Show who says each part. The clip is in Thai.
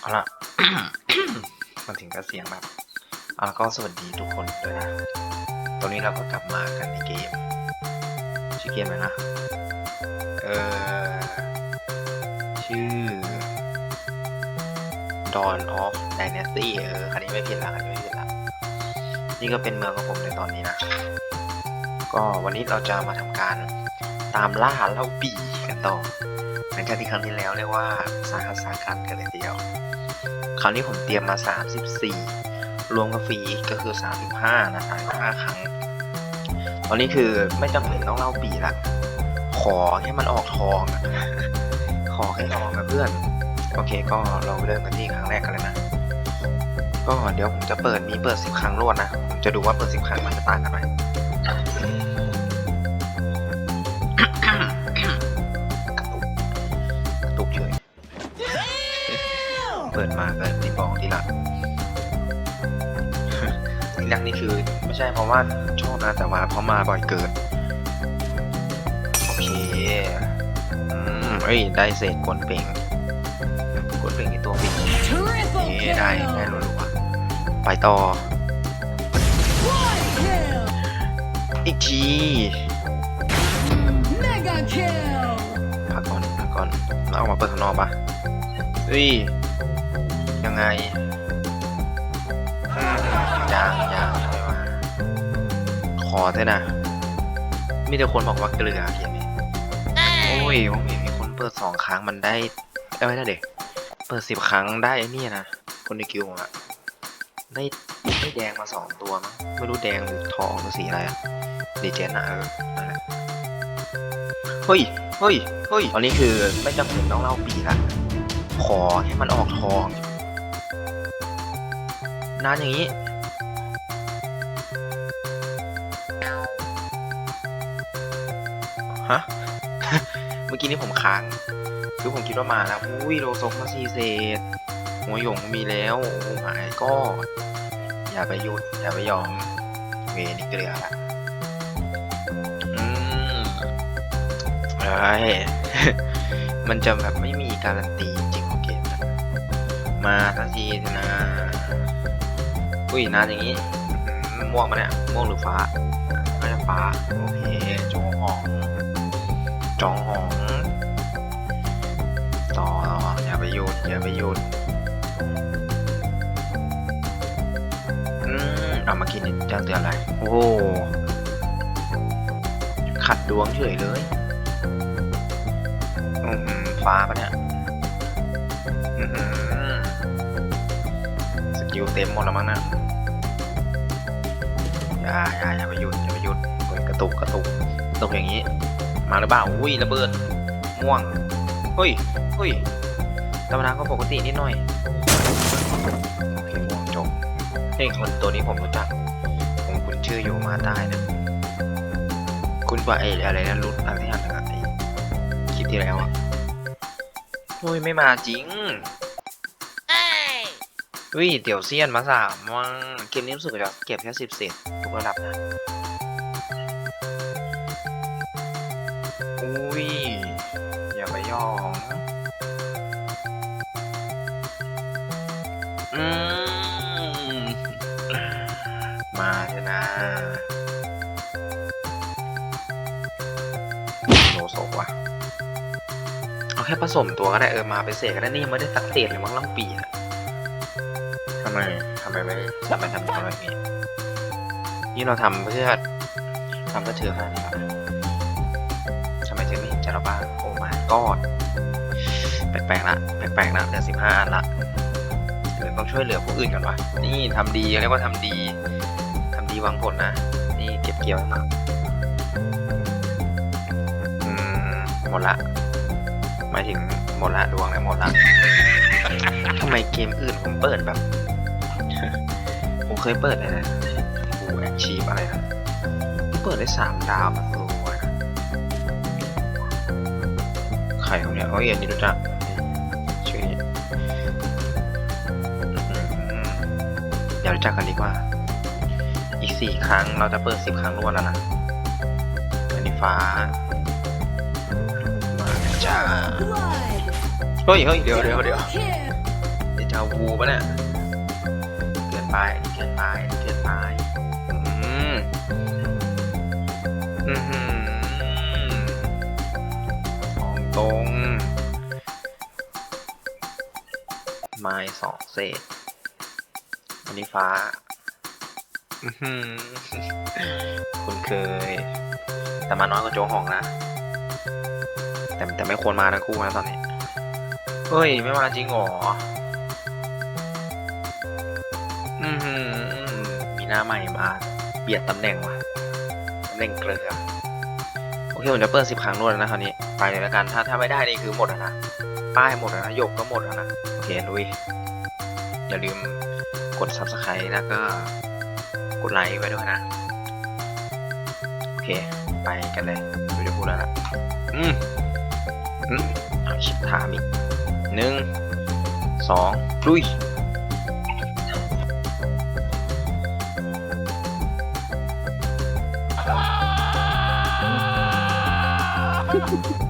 Speaker 1: เอาละ มันถึงกับเสียงแบบเอาละก็สวัสดีทุกคนด้วยนะ ตอนนี้เราก็กลับมากันในเกม ชื่อเกมอะไรนะ เออชื่อ Dawn of Dynasty เออคันนี้ไม่ผิดละคันนี้ไม่ผิดละนี่ก็เป็นเมืองของผมในตอนนี้นะ ก็วันนี้เราจะมาทำการตามล่าเล่าปีกันต่อ ลังจากที่ครั้งที่แล้วเรียกว่าสาหัสสากันกันเลยทีเดียว คราวนี้ผมเตรียมมา 34 รวมกับฟรีก็คือ 35 นะ35ครั้ง ตอนนี้คือไม่จำเป็นต้องเล่าปีละ ขอให้มันออกทอง ขอให้ออกนะเพื่อน โอเคก็เราเริ่มกันที่ครั้งแรกกันเลยนะ ก็เดี๋ยวผมจะเปิดมีเปิด 10 ครั้งรวดนะ ผมจะดูว่าเปิด 10 ครั้งมันจะต่างกันไหม เปิดมาก็ตีบองทีหลังทีหลังนี่คือไม่ใช่เพราะว่าชอบนะแต่ว่าเพราะมาบ่อยเกินโอเคอืมเอ้ยได้เศษกวนเป่งกวนเป่งในตัวปิงนี่ได้ได้รัวๆไปต่อ อีกทีพักก่อนพักก่อนแล้วออกมาเปิดข้างนอกปะเฮ้ย ยังไงอืมยังยังไม่ว่าขอเถอะนะ มีแต่คนบอกว่าเกลือเขียนนี่โอ้ยผมเห็นมีคนเปิดสองครั้งมันได้เอ้ยไม่ได้เด็ก เปิดสิบครั้งได้ไอ้นี่นะ คนในกิวผมอะได้ได้แดงมาสองตัวมั้ง ไม่รู้แดงหรือทองหรือสีอะไรอะดีเจนอะเออนั่นแหละเฮ้ย เฮ้ย เฮ้ย ตอนนี้คือไม่จำเป็นต้องเล่าปีละ ขอให้มันออกทอง นานอย่างนี้ฮะเมื่อกี้นี้ผมค้างคือผมคิดว่ามาแล้วอุ้ยโลซกมาซีเศษหัวหยงมีแล้วโอ้หมายก็ อย่าไปหยุด อย่าไปยอม เวนี่เกลือละอืมเฮ้ยมันจะแบบไม่มีการันตีจริงของเกมนะมาทันทีเถอะนะ อุ้ยนานอย่างนี้ม่วงมาเนี่ยม่วงหรือฟ้าน่าจะฟ้าโอเคจองหองจองหองต่ออย่าไปหยุดอย่าไปหยุดอืมเอามากินจ้งเตือนอะไรโอ้โหขัดดวงเฉยเลยอือหือฟ้าปะเนี่ยอือ หือสกิลเต็มหมดแล้วมั้งนะอย่าอย่าอย่าไปหยุดอย่าไปหยุดกระตุกกระตุกกระตุกอย่างนี้ มาหรือเปล่าอุ้ยระเบิดม่วงเฮ้ยเฮ้ยธรรมดาก็ปกตินิดหน่อยโอเคม่วงจบเฮ้ยคนตัวนี้ผมรู้จัก ผมคุ้นชื่ออยู่มาใต้นะคุ้นกว่าไอ้อะไรนะรุดอะไรที่หันนะไอ้คลิปที่แล้วอะโอ้ยไม่มาจริง เฮ้ยเดี๋ยวเซียนมาสามว่างเกมนี้รู้สึกจะเก็บแค่สิบเศษทุกระดับนะ อุ้ย อย่าไปยอมอืมมาเถอะนะโลโซว่ะ เอาแค่ผสมตัวก็ได้ เออ มาไปเสกก็ได้ นี่ยังไม่ได้สักเศษเลยมั้งล่ำปีอะำไมทำไมไม่ทำไมทำอะไรอย่างงี้นี่เราทำเพื่อทำเพื่อเธอขนาดนี้วะทำไมเธอไม่เห็นใจเราบ้างโอ้ my god แปลกๆละแปลกๆละเหลือสิบห้าอันละเออต้องช่วยเหลือผู้อื่นก่อนวะนี่ทำดีเรียกว่าทำดีทำดีหวังผลนะ นี่เก็บเกี่ยวให้หมาอืมหมดละหมายถึงหมดละดวงเลยหมดละทำไมเกมอื่นผมเปิดแบบ ผมเคยเปิดเลยนะกูแอคชีพอะไรนะเปิดได้สามดาวแบบรัวนะใครเขาเนี่ยเอ้ยอันนี้รู้จักชื่อนี้อื้อหือเดี๋ยวรู้จักกันดีกว่า อีกสี่ครั้งเราจะเปิดสิบครั้งรวดแล้วนะอันนี้ฟ้า มาแล้วจ้า
Speaker 2: Blood!
Speaker 1: เฮ้ยเฮ้ยเดี๋ยวเดี๋ยวเดี๋ยว
Speaker 2: Kill.
Speaker 1: เดจาวูปะเนี่ยเกิน ไปอันนี้เกินไปอันนี้เกินไปอืมอือหือสองตรง ไม้สองเศษวันนี้ฟ้าอือหือคุณเคย แต่มาน้อยกว่าโจหองนะ แต่แต่ไม่ควรมาทั้งคู่นะตอนนี้เฮ้ย ไม่มาจริงเหรอาใหม่มาเปลี่ยนตำแหน่งว่ะตำแหน่งเกลือโอเคผมจะเปิดสิบครั้งรวดนะคราวนี้ไปเลยแล้วกันถ้าถ้าไม่ได้นี่คือหมดแล้วนะป้ายหมดแล้วนะหยกก็หมดแล้วนะโอเคลุยอย่าลืมกด subscribe แล้วก็กดไลค์ไว้ด้วยนะโอเคไปกันเลยไม่ได้พูดแล้วนะอืมอืมเอาชิบถามอีกหนึ่งสองลุย
Speaker 2: Thank you.